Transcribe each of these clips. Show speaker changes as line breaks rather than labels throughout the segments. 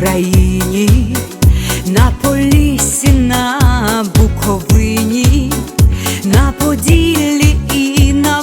Україні, на полісі, на Буковині, на Поділлі і на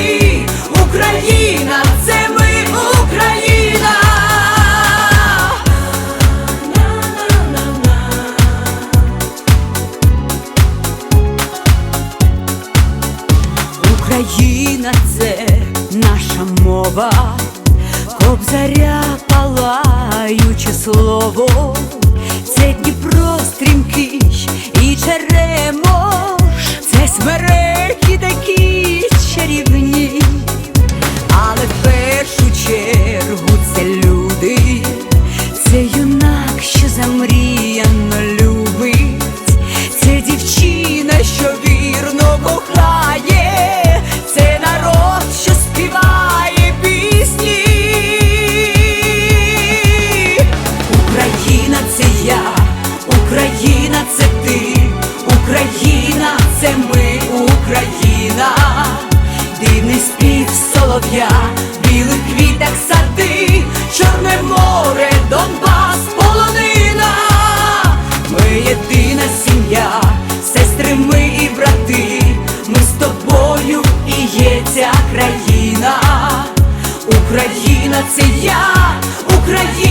Україна це наша мова, кобзаря палаюче слово, це Дніпро стрімкий і черемош, це смереки такі чарівні, але в першу чергу це люди, це юнак, що замріяно Україна, дивний спів солов'я, білих квітах сади, Чорне море, Донбас, полонина, ми єдина сім'я, сестри ми і брати, ми з тобою і є ця країна. Україна це я, Україна